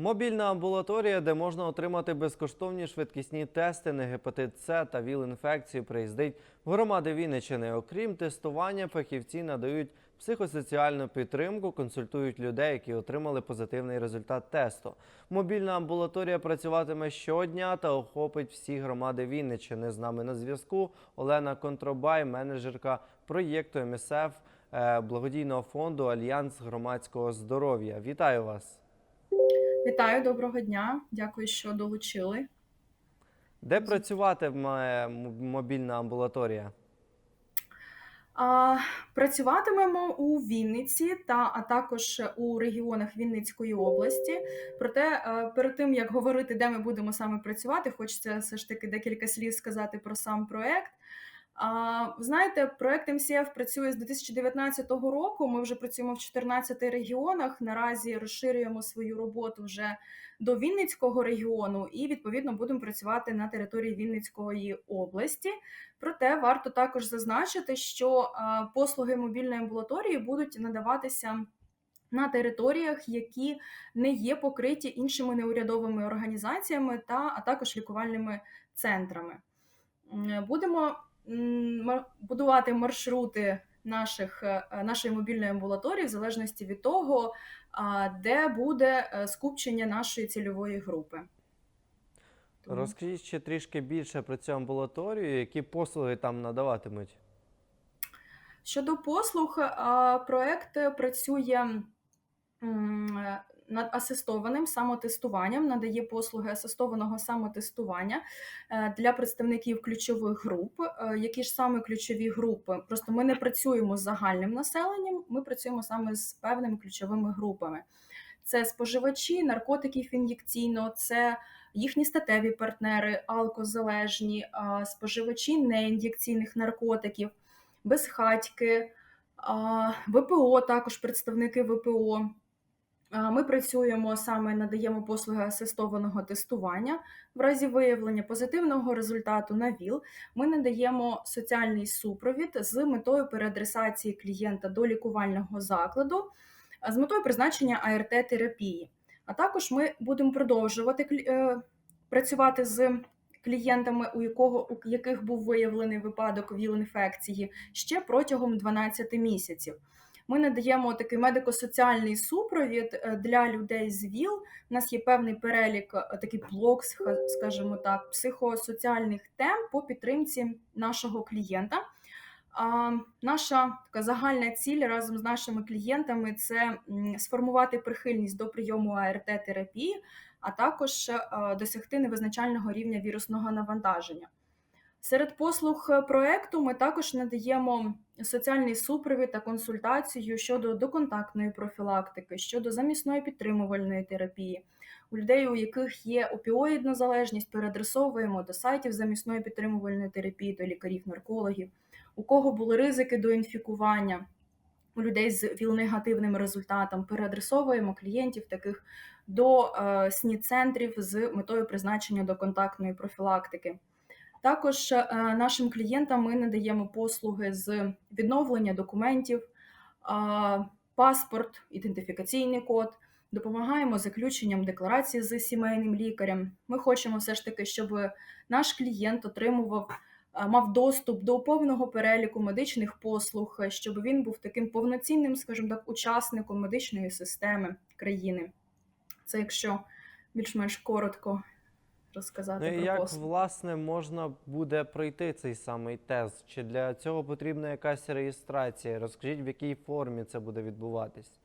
Мобільна амбулаторія, де можна отримати безкоштовні швидкісні тести на гепатит С та ВІЛ-інфекцію, приїздить в громади Вінниччини. Окрім тестування, фахівці надають психосоціальну підтримку, консультують людей, які отримали позитивний результат тесту. Мобільна амбулаторія працюватиме щодня та охопить всі громади Вінниччини. З нами на зв'язку Олена Контробай, менеджерка проєкту МСФ е, благодійного фонду Альянс громадського здоров'я. Вітаю вас! Вітаю, доброго дня. Дякую, що долучили. Де працюватиме м- мобільна амбулаторія? А, працюватимемо у Вінниці та а також у регіонах Вінницької області. Проте е, перед тим як говорити, де ми будемо саме працювати, хочеться все ж таки декілька слів сказати про сам проект. Ви знаєте, проект МСФ працює з 2019 року. Ми вже працюємо в 14 регіонах. Наразі розширюємо свою роботу вже до Вінницького регіону, і відповідно будемо працювати на території Вінницької області. Проте варто також зазначити, що послуги мобільної амбулаторії будуть надаватися на територіях, які не є покриті іншими неурядовими організаціями та а також лікувальними центрами. Будемо будувати маршрути наших, е, нашої мобільної амбулаторії в залежності від того, де буде е, скупчення нашої цільової групи. Розкажіть ще трішки більше про цю амбулаторію, які послуги там надаватимуть. Щодо послуг, проект працює над асистованим самотестуванням, надає послуги асистованого самотестування е, для представників ключових груп. Е, Які ж саме ключові групи? Просто ми не працюємо з загальним населенням, ми працюємо саме з певними ключовими групами. Це споживачі наркотиків ін'єкційно, це їхні статеві партнери, алкозалежні, споживачі неін'єкційних наркотиків, безхатьки, ВПО, також представники ВПО. Ми працюємо саме надаємо послуги асистованого тестування. В разі виявлення позитивного результату на ВІЛ ми надаємо соціальний супровід з метою переадресації клієнта до лікувального закладу з метою призначення АРТ-терапії. А також ми будемо продовжувати е, працювати з клієнтами, у якого у яких був виявлений випадок ВІЛ-інфекції ще протягом 12 місяців. Ми надаємо такий медико-соціальний супровід е, для людей з ВІЛ. У нас є певний перелік, е, такий блок, скажімо так, психосоціальних тем по підтримці нашого клієнта. А, наша така загальна ціль разом з нашими клієнтами це сформувати прихильність до прийому АРТ-терапії, а також е, досягти невизначального рівня вірусного навантаження. Серед послуг е, проекту ми також надаємо соціальний супровід та консультацію щодо доконтактної профілактики, щодо замісної підтримувальної терапії. У людей, у яких є опіоїдна залежність, переадресовуємо до сайтів замісної підтримувальної терапії, до лікарів-наркологів. У кого були ризики до інфікування, у людей з ВІЛ-негативним результатом, переадресовуємо клієнтів таких до е, СНІ-центрів з метою призначення до контактної профілактики. Також е, нашим клієнтам ми надаємо послуги з відновлення документів, паспорт, ідентифікаційний код, допомагаємо заключенням декларації з сімейним лікарем. Ми хочемо все ж таки, щоб наш клієнт отримував, е, мав доступ до повного переліку медичних послуг, щоб він був таким повноцінним, скажімо так, учасником медичної системи країни. Це якщо більш-менш коротко розказати Ну і про як послуги. власне можна буде пройти цей самий тест? Чи для цього потрібна якась реєстрація? Розкажіть, в якій формі це буде відбуватись?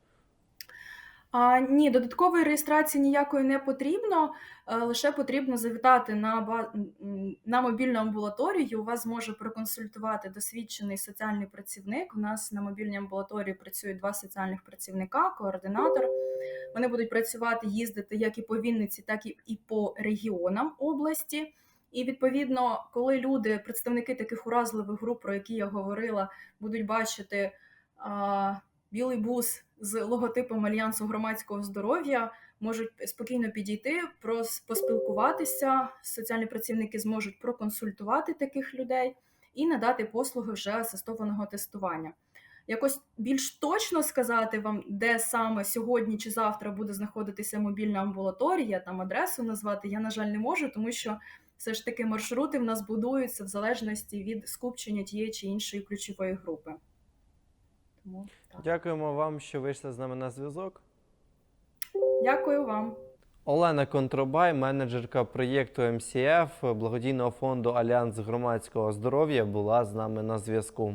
А, ні, додаткової реєстрації ніякої не потрібно. е, Лише потрібно завітати на, на мобільну амбулаторію. Вас зможе проконсультувати досвідчений соціальний працівник. У нас на мобільній амбулаторії працюють два соціальних працівника, координатор. Вони будуть працювати, їздити як і по Вінниці, так і по регіонам області. І відповідно, коли люди, представники таких уразливих груп, про які я говорила, будуть бачити а, білий бус з логотипом Альянсу громадського здоров'я, можуть спокійно підійти, поспілкуватися. Соціальні працівники зможуть проконсультувати таких людей і надати послуги вже асистованого тестування. якось більш точно сказати вам, де саме сьогодні чи завтра буде знаходитися мобільна амбулаторія, там адресу назвати, я, на жаль, не можу, тому що все ж таки маршрути в нас будуються в залежності від скупчення тієї чи іншої ключової групи. Тому так. Дякуємо вам, що вийшли з нами на зв'язок. Дякую вам. Олена Контробай, менеджерка проєкту МСФ благодійного фонду Альянс громадського здоров'я, була з нами на зв'язку.